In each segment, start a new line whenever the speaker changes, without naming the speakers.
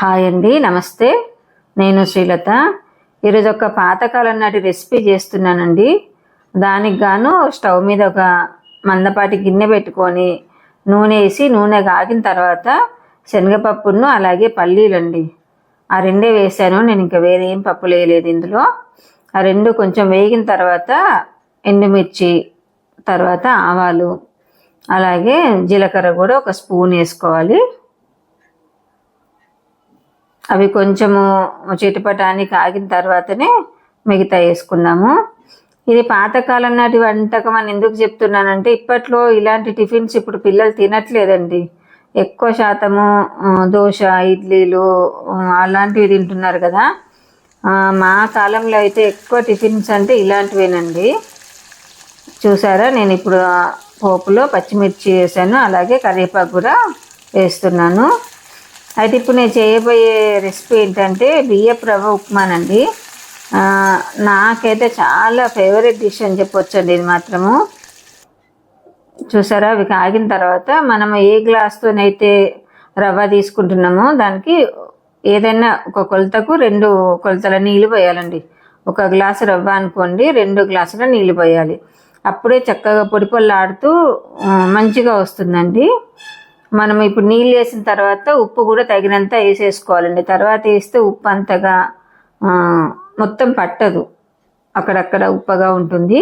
Hi అండి నమస్తే. నేను శ్రీలత. ఈరోజు ఒక పాతకాలం నాటి రెసిపీ చేస్తున్నానండి. దానికి గాను స్టవ్ మీద ఒక మందపాటి గిన్నె పెట్టుకొని నూనె వేసి నూనె కాగిన తర్వాత శనగపప్పును అలాగే పల్లీలండి. ఆ రెండే వేసాను నేను ఇంకా వేరే ఏం పప్పు వేయలేదు ఇందులో. ఆ రెండు కొంచెం వేగిన తర్వాత ఎండుమిర్చి తర్వాత ఆవాలు అలాగే జీలకర్ర కూడా ఒక స్పూన్ వేసుకోవాలి. అవి కొంచెము చిటపటాన్ని కాగిన తర్వాతనే మిగతా వేసుకున్నాము. ఇది పాతకాలం నాటి వంటకం అని ఎందుకు చెప్తున్నానంటే ఇప్పట్లో ఇలాంటి టిఫిన్స్ ఇప్పుడు పిల్లలు తినట్లేదండి. ఎక్కువ శాతము దోశ ఇడ్లీలు అలాంటివి తింటున్నారు కదా. మా కాలంలో అయితే ఎక్కువ టిఫిన్స్ అంటే ఇలాంటివేనండి. చూసారా? నేను ఇప్పుడు పోపులో పచ్చిమిర్చి వేసాను అలాగే కరివేపాకు కూడా వేస్తున్నాను. అయితే ఇప్పుడు నేను చేయబోయే రెసిపీ ఏంటంటే బియ్యపు రవ్వ ఉప్మానండి. నాకైతే చాలా ఫేవరెట్ డిష్ అని చెప్పొచ్చండి ఇది మాత్రము. చూసారా? అవి కాగిన తర్వాత మనం ఏ గ్లాస్తోనైతే రవ్వ తీసుకుంటున్నామో దానికి ఏదైనా ఒక కొలతకు రెండు కొలతల నీళ్ళు పోయాలండి. ఒక గ్లాసు రవ్వ అనుకోండి రెండు గ్లాసుల నీళ్ళు పోయాలి. అప్పుడే చక్కగా పొడి పొల్లాడుతూ మంచిగా వస్తుందండి. మనం ఇప్పుడు నీళ్ళు వేసిన తర్వాత ఉప్పు కూడా తగినంత వేసేసుకోవాలండి. తర్వాత వేస్తే ఉప్పు అంతగా మొత్తం పట్టదు. అక్కడక్కడ ఉప్పగా ఉంటుంది.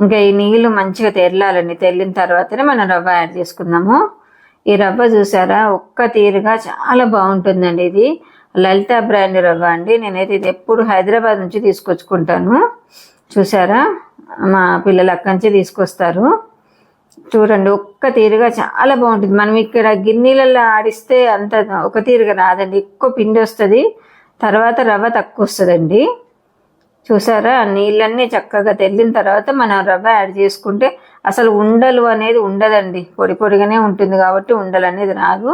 ఇంకా ఈ నీళ్ళు మంచిగా తెరలాలండి. తెల్లిన తర్వాతనే మనం రవ్వ యాడ్ చేసుకుందాము. ఈ రవ్వ చూసారా? ఒక్క తీరుగా చాలా బాగుంటుందండి ఇది. లలిత బ్రాండ్ రవ్వ అండి. నేనైతే ఇది ఎప్పుడు హైదరాబాద్ నుంచి తీసుకొచ్చుకుంటాను. చూసారా? మా పిల్లలు అక్కడి నుంచి తీసుకొస్తారు. చూడండి ఒక్క తీరుగా చాలా బాగుంటుంది. మనం ఇక్కడ గిన్నెలలో ఆడిస్తే అంత ఒక తీరుగా రాదండి. ఎక్కువ పిండి వస్తుంది. తర్వాత రవ్వ తక్కువ వస్తుందండి. చూసారా? నీళ్ళన్నీ చక్కగా తెల్లిన తర్వాత మనం రవ్వ యాడ్ చేసుకుంటే అసలు ఉండలు అనేది ఉండదండి. పొడి పొడిగానే ఉంటుంది కాబట్టి ఉండలు అనేది రాదు.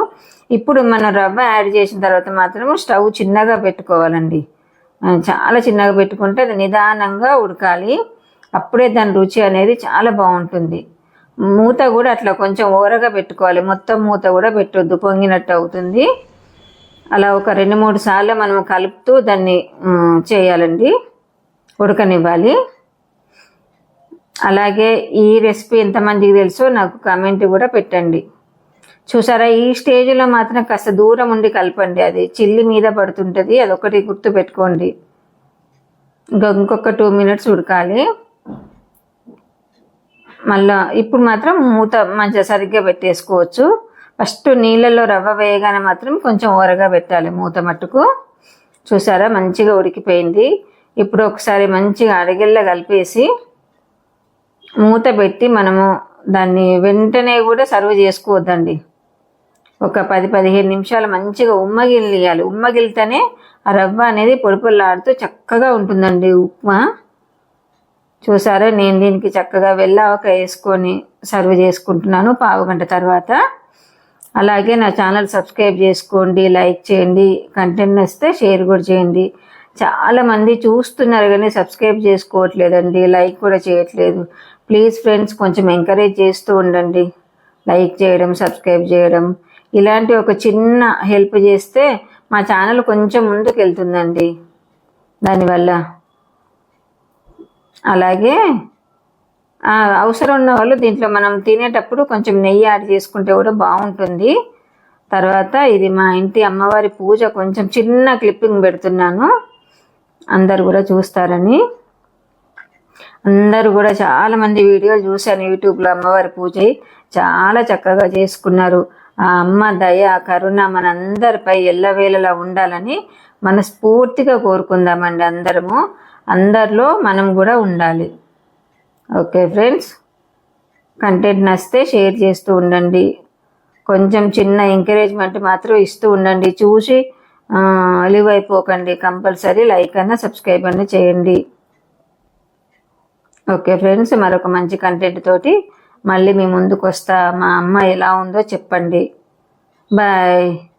ఇప్పుడు మనం రవ్వ యాడ్ చేసిన తర్వాత మాత్రం స్టవ్ చిన్నగా పెట్టుకోవాలండి. చాలా చిన్నగా పెట్టుకుంటే అది నిదానంగా ఉడకాలి. అప్పుడే దాని రుచి అనేది చాలా బాగుంటుంది. మూత కూడా అట్లా కొంచెం ఓరగా పెట్టుకోవాలి. మొత్తం మూత కూడా పెట్టొద్దు. పొంగినట్టు అవుతుంది. అలా ఒక రెండు మూడు సార్లు మనం కలుపుతూ దాన్ని చేయాలండి. ఉడకనివ్వాలి. అలాగే ఈ రెసిపీ ఎంతమందికి తెలుసో నాకు కామెంట్ కూడా పెట్టండి. చూసారా ఈ స్టేజ్లో మాత్రం కాస్త దూరం ఉండి కలపండి. అది చిల్లి మీద పడుతుంటుంది. అదొకటి గుర్తు పెట్టుకోండి ఇంకా ఇంకొక టూ మినిట్స్ ఉడకాలి. మళ్ళా ఇప్పుడు మాత్రం మూత మంచిగా సరిగ్గా పెట్టేసుకోవచ్చు. ఫస్ట్ నీళ్ళల్లో రవ్వ వేయగానే మాత్రం కొంచెం ఓరగా పెట్టాలి మూత మట్టుకు. చూసారా? మంచిగా ఉడికిపోయింది. ఇప్పుడు ఒకసారి మంచిగా అడిగిల్లా కలిపేసి మూత పెట్టి మనము దాన్ని వెంటనే కూడా సర్వ్ చేసుకోవద్దండి. ఒక పది పదిహేను నిమిషాలు మంచిగా ఉమ్మగిలియాలి ఉమ్మగిలితేనే ఆ రవ్వ అనేది పొడి చక్కగా ఉంటుందండి ఉప్మా. చూసారా? నేను దీనికి చక్కగా వెళ్ళాక వేసుకొని సర్వ్ చేసుకుంటున్నాను పావు గంట తర్వాత. అలాగే నా ఛానల్ సబ్స్క్రైబ్ చేసుకోండి లైక్ చేయండి కంటెంట్ వస్తే షేర్ కూడా చేయండి. చాలామంది చూస్తున్నారు కానీ సబ్స్క్రైబ్ చేసుకోవట్లేదండి లైక్ కూడా చేయట్లేదు. ప్లీజ్ ఫ్రెండ్స్ కొంచెం ఎంకరేజ్ చేస్తూ ఉండండి. లైక్ చేయడం సబ్స్క్రైబ్ చేయడం. ఇలాంటి ఒక చిన్న హెల్ప్ చేస్తే మా ఛానల్ కొంచెం ముందుకు వెళ్తుందండి దానివల్ల అలాగే అవసరం ఉన్న వాళ్ళు దీంట్లో మనం తినేటప్పుడు కొంచెం నెయ్యి యాడ్ చేసుకుంటే కూడా బాగుంటుంది. తర్వాత ఇది మా ఇంటి అమ్మవారి పూజ కొంచెం చిన్న క్లిప్పింగ్ పెడుతున్నాను. అందరు కూడా చూస్తారని. అందరూ కూడా చాలామంది వీడియోలు చూశాను యూట్యూబ్లో అమ్మవారి పూజ. చాలా చక్కగా చేసుకున్నారు. ఆ అమ్మ దయ కరుణ మనందరిపై ఎల్లవేళలా ఉండాలని మనస్ఫూర్తిగా కోరుకుందామండి అందరము. అందరిలో మనం కూడా ఉండాలి. ఓకే ఫ్రెండ్స్ కంటెంట్ నచ్చితే షేర్ చేస్తూ ఉండండి. కొంచెం చిన్న ఎంకరేజ్మెంట్ మాత్రం ఇస్తూ ఉండండి. చూసి లివ్ అయిపోకండి కంపల్సరీ లైక్ అన్న సబ్స్క్రైబ్ అన్న చేయండి. ఓకే ఫ్రెండ్స్ మరొక మంచి కంటెంట్ తోటి మళ్ళీ మీ ముందుకు వస్తా మా అమ్మ ఎలా ఉందో చెప్పండి. Bye.